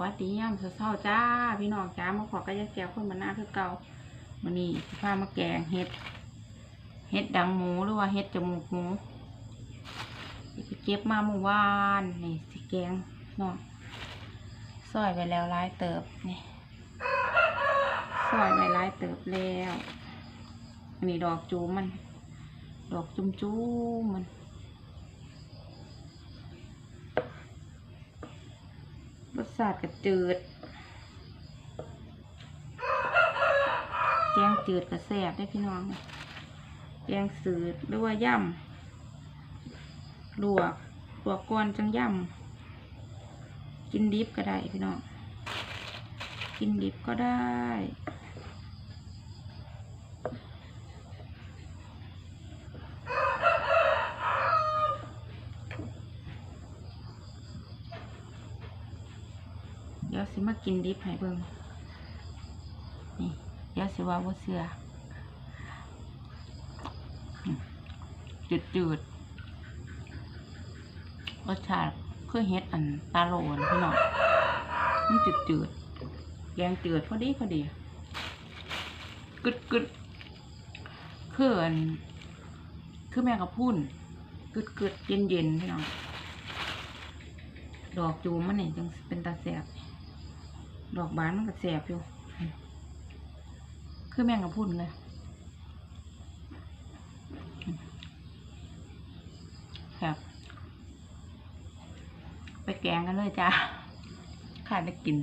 วัสดียามเช้าจ้า พี่น้องจ้ามาขอกระยะแก้วคนมาหน้าคือเก่าวันนี้สิพามาแกงเห็ด เห็ดดังหมูหรือว่าเห็ดจมูกหมูไปเก็บมาเมื่อวานนี่สิแกงเนาะซอยไปแล้วหลายเติบนี่ซอยไปหลายเติบแล้วอันนี้ดอกจูมัน ดอกจุ้มจูมัน ร สาดกระจืด แกงจืดก็แสบได้พี่น้อง แกงสืดหรือว่าย่ำลวกลวกก้อนจังย่ำกินดิบก็ได้พี่น้อง กินดิบก็ได้ ดี๋ยวสิมากินดิบให้เบิ่งนี่เดี๋ยวสิว่าบ่เสือจืดจืดรสชาติคือเฮ็ดอันตาโลนพี่น้องมันจืดจืดแกงจืดพอดีพอดีกึดกึดคืออันคือแมงกะพรุนกึดกึดเย็นเย็นพี่น้องดอกจูมันนี่จังเป็นตาแสบ ดอกบานมันก็แสบอยู่ คือแมงกะพรุนเลยครับ ไปแกงกันเลยจ้าขาดได้กิน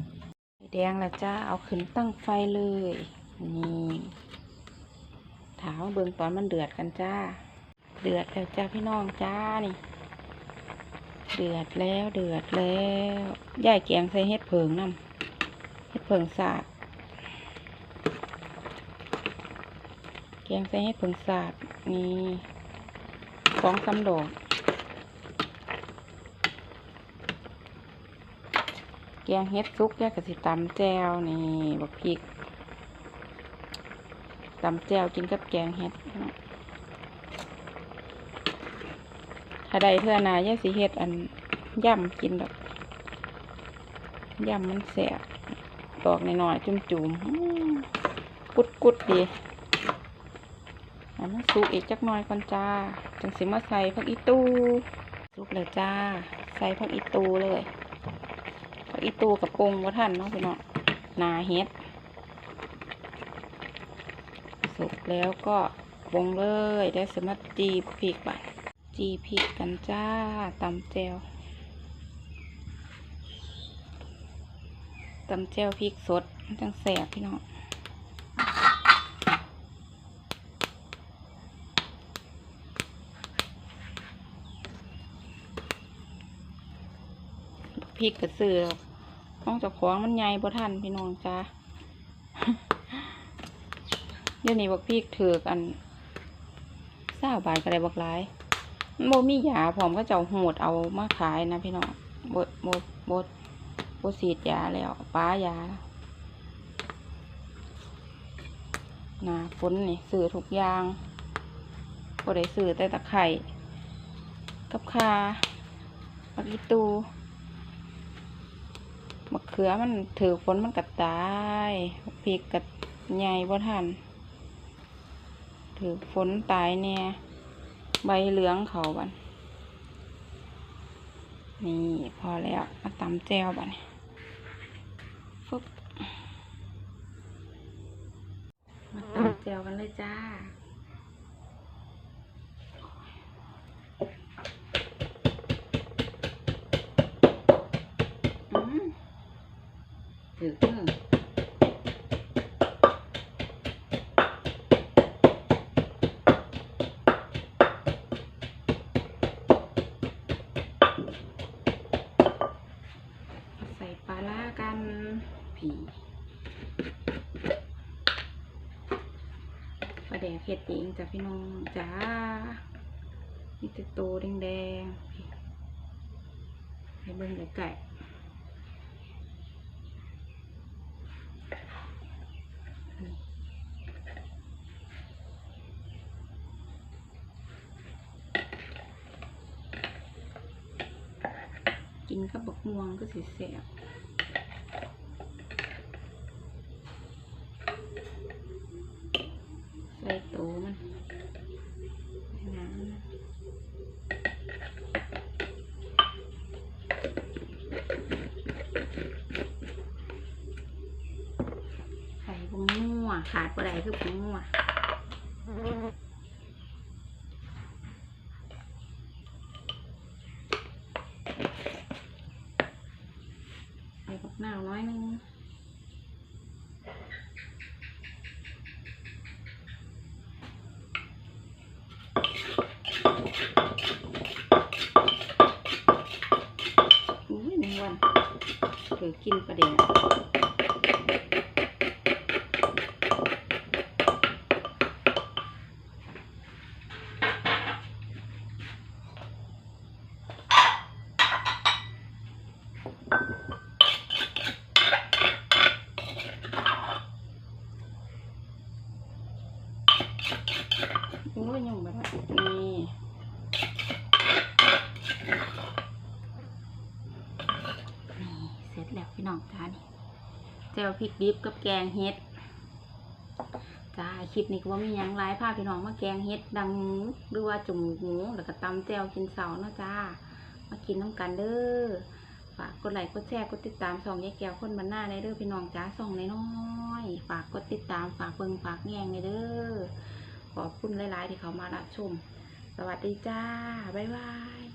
ไฟแดงแล้วจ้า เอาขึ้นตั้งไฟเลย นี่ถามว่าเบิ่งตอนมันเดือดกันจ้า เดือดแล้วจ้าพี่น้องจ้านี่ เดือดแล้วเดือดแล้วย่ายแกงใส่เห็ดเผิงน้ำ เห็ดเผิงสาดแกงใส่เห็ดเผิงสาดนี่สองสามดอกแกงเห็ดซุกแยกกับสิตำแจวนี่บักพริกตำแจวกินกับแกงเห็ดถ้าใดเพื่อนาแยกสีเห็ดอันย่ำกินแบบย่ำมันแสบ ดอกน้อยๆจุ่มๆกุดกุดๆดีอันมันสุกอีกจักหน่อยก่อนจ้า จังสิมาใส่ผักอีตูสุกเลยจ้า ใส่ผักอีตูเลยผักอีตูกับปรุงว่าท่านเนาะพี่น้องนาเห็ดสุกแล้วก็ปรุงเลยได้สมัครจีพริกไปจีพริกกันจ้าตำแจว ตำแจวพริกสดมันจังแสบพี่น้องพริกกระสือต้องจะของมันใหญ่บ่ทันพี่น้องจ้าเดี๋ยวนี้บักพริกเถือกอันเศร้าบาทก็ได้บักหลายมันโบมียาพร้อมก็จะโหดเอามาขายนะพี่น้องบดบดบดบ ดสีดยาแล้วป้ายาหนาฝนนี่ซื้อทุกอย่างบ่ได้ซื้อแต่ตะไคร่กับคาปักอีตูมะเขือมันถือฝนมันกัดตายพริกกัดใหญ่บ่ทัน ถือฝนตายเนี่ยใบเหลืองเขาบันนี่พอแล้วมาตำแจวบันุ๊บมาตำเจียวกันเลยจ้าอืมถือเครื่องใส่ปลาล่ากันผีปลาแดก เห็ดเองจ้ะพี่น้องจ้ามีแต่โตแดงๆให้เบิ่งไก่กินกับบักม่วงก็สิแสบ ใส่ตูมันน้ำไข่ผงนัวขาดปลาไหลคือผงนัวใส่ผักหน้าน้อยนึง เผื่อกินประเดี๋ยวโอ้ยยังบ่ได้นี่นี่เสร็จ แล้วพี่น้องจ้านี่เจลพริกดิบกับแกงเฮ็ดจ้าคลิปนี้ก็ว่ามียังหลายภาพพี่น้องมาแกงเฮ็ดดังหมูหรือว่าจมูกหมูแล้วก็ตำแจวกินเสาเนาะจ้า มากินน้ำกันเด้อฝากกดไลค์กดแชร์กดติดตามส่องยายแก้วคนบันหน้าในเด้อพี่น้องจ้าส่องน้อยๆฝากกดติดตามฝากเบิ่งฝากแง่งในเด้อขอบคุณหลายๆที่เขามารับชม สวัสดีจ้า บ๊ายบาย